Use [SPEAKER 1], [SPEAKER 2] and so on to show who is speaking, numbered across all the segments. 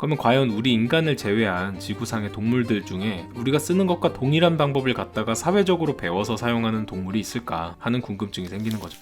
[SPEAKER 1] 그러면 과연 우리 인간을 제외한 지구상의 동물들 중에 우리가 쓰는 것과 동일한 방법을 갖다가 사회적으로 배워서 사용하는 동물이 있을까 하는 궁금증이 생기는 거죠.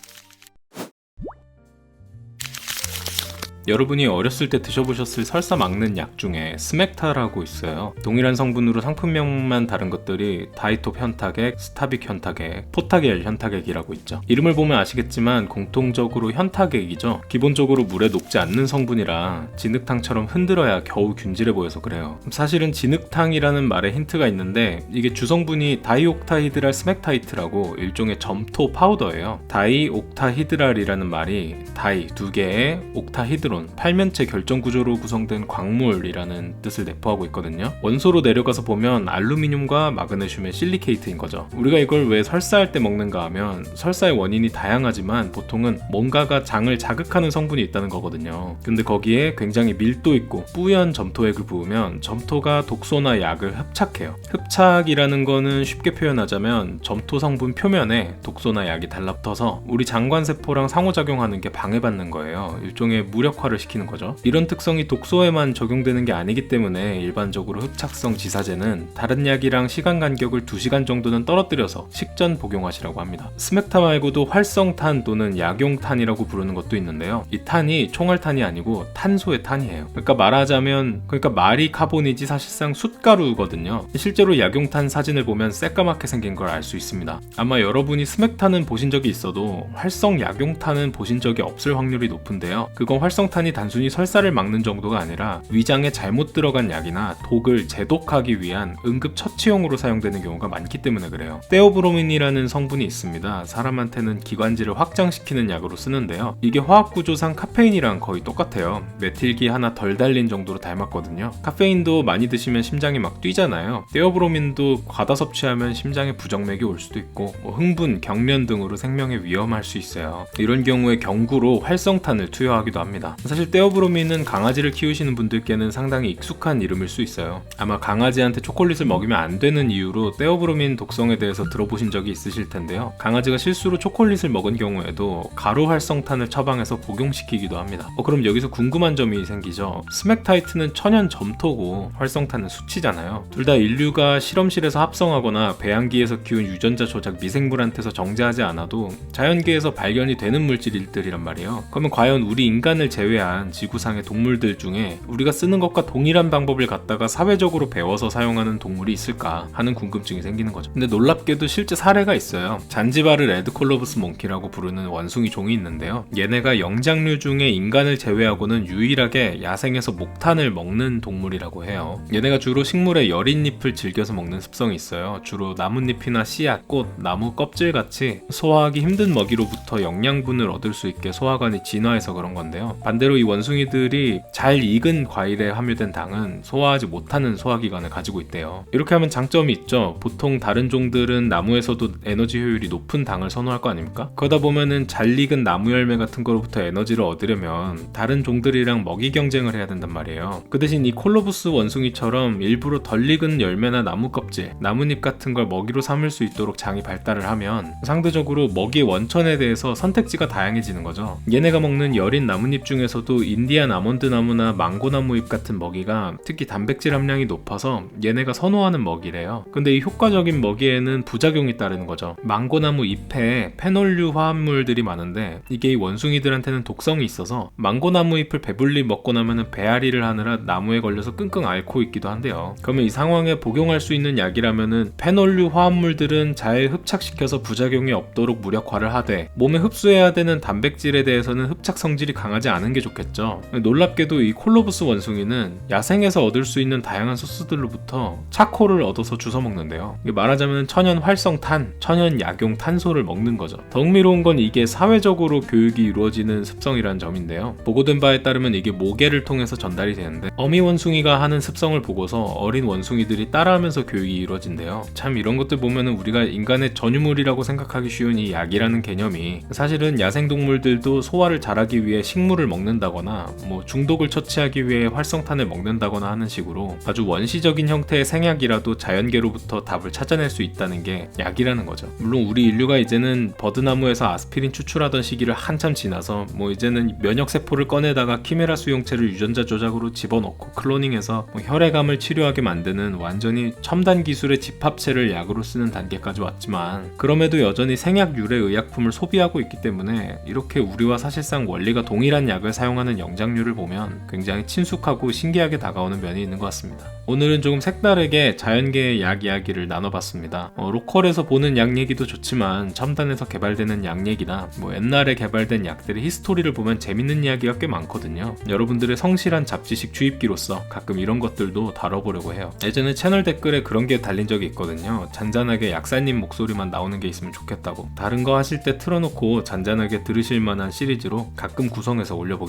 [SPEAKER 1] 여러분이 어렸을 때 드셔보셨을 설사 막는 약 중에 스맥타라고 있어요. 동일한 성분으로 상품명만 다른 것들이 다이톱 현타객, 스타빅 현타객, 포타겔 현타객이라고 있죠. 이름을 보면 아시겠지만 공통적으로 현타객이죠. 기본적으로 물에 녹지 않는 성분이라 진흙탕처럼 흔들어야 겨우 균질해 보여서 그래요. 사실은 진흙탕이라는 말에 힌트가 있는데 이게 주성분이 다이옥타히드랄 스맥타이트라고 일종의 점토 파우더예요. 다이옥타히드랄이라는 말이 다이 두 개의 옥타히드 론 팔면체 결정 구조로 구성된 광물이라는 뜻을 내포하고 있거든요. 원소로 내려가서 보면 알루미늄과 마그네슘의 실리케이트인 거죠. 우리가 이걸 왜 설사할 때 먹는가 하면 설사의 원인이 다양하지만 보통은 뭔가가 장을 자극하는 성분이 있다는 거거든요. 근데 거기에 굉장히 밀도 있고 뿌연 점토액을 부으면 점토가 독소나 약을 흡착해요. 흡착이라는 거는 쉽게 표현하자면 점토 성분 표면에 독소나 약이 달라붙어서 우리 장관세포랑 상호작용하는 게 방해받는 거예요. 일종의 무력화 를 시키는 거죠. 이런 특성이 독소에만 적용되는 게 아니기 때문에 일반적으로 흡착성 지사제는 다른 약이랑 시간 간격을 2시간 정도는 떨어뜨려서 식전 복용하시라고 합니다. 스맥타 말고도 활성탄 또는 약용탄이라고 부르는 것도 있는데요. 이 탄이 총알탄이 아니고 탄소의 탄이에요. 그러니까 말하자면 그러니까 말이 카본이지 사실상 숯가루거든요. 실제로 약용탄 사진을 보면 새까맣게 생긴 걸 알 수 있습니다. 아마 여러분이 스맥탄은 보신 적이 있어도 활성 약용탄은 보신 적이 없을 확률이 높은데요. 그건 활성 탄이 단순히 설사를 막는 정도가 아니라 위장에 잘못 들어간 약이나 독을 제독하기 위한 응급 처치용으로 사용되는 경우가 많기 때문에 그래요. 테오브로민이라는 성분이 있습니다. 사람한테는 기관지를 확장시키는 약으로 쓰는데요. 이게 화학 구조상 카페인이랑 거의 똑같아요. 메틸기 하나 덜 달린 정도로 닮았거든요. 카페인도 많이 드시면 심장이 막 뛰잖아요. 테오브로민도 과다 섭취하면 심장에 부정맥이 올 수도 있고 뭐 흥분, 경련 등으로 생명에 위험할 수 있어요. 이런 경우에 경구로 활성탄을 투여하기도 합니다. 사실 테오브로민은 강아지를 키우시는 분들께는 상당히 익숙한 이름일 수 있어요. 아마 강아지한테 초콜릿을 먹이면 안 되는 이유로 테오브로민 독성에 대해서 들어보신 적이 있으실 텐데요. 강아지가 실수로 초콜릿을 먹은 경우에도 가루 활성탄을 처방해서 복용시키기도 합니다. 어, 그럼 여기서 궁금한 점이 생기죠. 스맥타이트는 천연 점토고 활성탄은 수치잖아요. 둘 다 인류가 실험실에서 합성하거나 배양기에서 키운 유전자 조작 미생물한테서 정제하지 않아도 자연계에서 발견이 되는 물질들이란 말이에요. 그러면 과연 우리 인간을 제외한 지구상의 동물들 중에 우리가 쓰는 것과 동일한 방법을 갖다가 사회적으로 배워서 사용하는 동물이 있을까 하는 궁금증이 생기는 거죠. 근데 놀랍게도 실제 사례가 있어요. 잔지바르 레드콜로브스 몽키라고 부르는 원숭이 종이 있는데요. 얘네가 영장류 중에 인간을 제외하고는 유일하게 야생에서 목탄을 먹는 동물이라고 해요. 얘네가 주로 식물의 여린 잎을 즐겨서 먹는 습성이 있어요. 주로 나뭇잎이나 씨앗, 꽃, 나무 껍질 같이 소화하기 힘든 먹이로부터 영양분을 얻을 수 있게 소화관이 진화해서 그런 건데요. 반 대로 이 원숭이들이 잘 익은 과일에 함유된 당은 소화하지 못하는 소화기관을 가지고 있대요. 이렇게 하면 장점이 있죠. 보통 다른 종들은 나무에서도 에너지 효율이 높은 당을 선호할 거 아닙니까? 그러다 보면은 잘 익은 나무 열매 같은 거로부터 에너지를 얻으려면 다른 종들이랑 먹이 경쟁을 해야 된단 말이에요. 그 대신 이 콜로부스 원숭이처럼 일부러 덜 익은 열매나 나무 껍질, 나뭇잎 같은 걸 먹이로 삼을 수 있도록 장이 발달을 하면 상대적으로 먹이의 원천에 대해서 선택지가 다양해지는 거죠. 얘네가 먹는 여린 나뭇잎 중에 서도 인디안 아몬드 나무나 망고나무 잎 같은 먹이가 특히 단백질 함량이 높아서 얘네가 선호하는 먹이래요. 근데 이 효과적인 먹이에는 부작용이 따르는 거죠. 망고나무 잎에 페놀류 화합물들이 많은데 이게 이 원숭이들한테는 독성이 있어서 망고나무 잎을 배불리 먹고 나면은 배앓이를 하느라 나무에 걸려서 끙끙 앓고 있기도 한데요. 그러면 이 상황에 복용할 수 있는 약이라면은 페놀류 화합물들은 잘 흡착시켜서 부작용이 없도록 무력화를 하되 몸에 흡수해야 되는 단백질에 대해서는 흡착 성질이 강하지 않은 게 좋겠죠. 놀랍게도 이 콜로부스 원숭이는 야생에서 얻을 수 있는 다양한 소스들로부터 차코를 얻어서 주워 먹는데요. 말하자면 천연 활성탄, 천연 약용 탄소를 먹는 거죠. 더 흥미로운 건 이게 사회적으로 교육이 이루어지는 습성이라는 점인데요. 보고된 바에 따르면 이게 모계를 통해서 전달이 되는데 어미 원숭이가 하는 습성을 보고서 어린 원숭이들이 따라하면서 교육이 이루어진대요. 참 이런 것들 보면은 우리가 인간의 전유물이라고 생각하기 쉬운 이 약이라는 개념이 사실은 야생 동물들도 소화를 잘하기 위해 식물을 먹는 먹는다거나 뭐 중독을 처치하기 위해 활성탄을 먹는다거나 하는 식으로 아주 원시적인 형태의 생약이라도 자연계로부터 답을 찾아낼 수 있다는 게 약이라는 거죠. 물론 우리 인류가 이제는 버드나무에서 아스피린 추출하던 시기를 한참 지나서 뭐 이제는 면역 세포를 꺼내다가 키메라 수용체를 유전자 조작으로 집어넣고 클로닝해서 뭐 혈액암을 치료하게 만드는 완전히 첨단 기술의 집합체를 약으로 쓰는 단계까지 왔지만 그럼에도 여전히 생약 유래 의약품을 소비하고 있기 때문에 이렇게 우리와 사실상 원리가 동일한 약을 사용하는 영장류를 보면 굉장히 친숙하고 신기하게 다가오는 면이 있는 것 같습니다. 오늘은 조금 색다르게 자연계의 약 이야기를 나눠봤습니다. 어, 로컬에서 보는 약 얘기도 좋지만 첨단에서 개발되는 약 얘기나 뭐 옛날에 개발된 약들의 히스토리를 보면 재밌는 이야기가 꽤 많거든요. 여러분들의 성실한 잡지식 주입기로서 가끔 이런 것들도 다뤄보려고 해요. 예전에 채널 댓글에 그런 게 달린 적이 있거든요. 잔잔하게 약사님 목소리만 나오는 게 있으면 좋겠다고. 다른 거 하실 때 틀어놓고 잔잔하게 들으실 만한 시리즈로 가끔 구성해서 올려보겠습니다.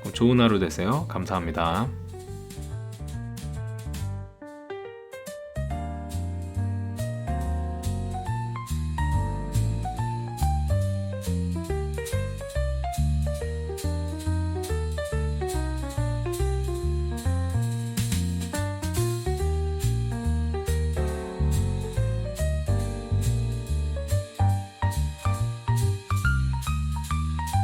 [SPEAKER 1] 그럼 좋은 하루 되세요. 감사합니다.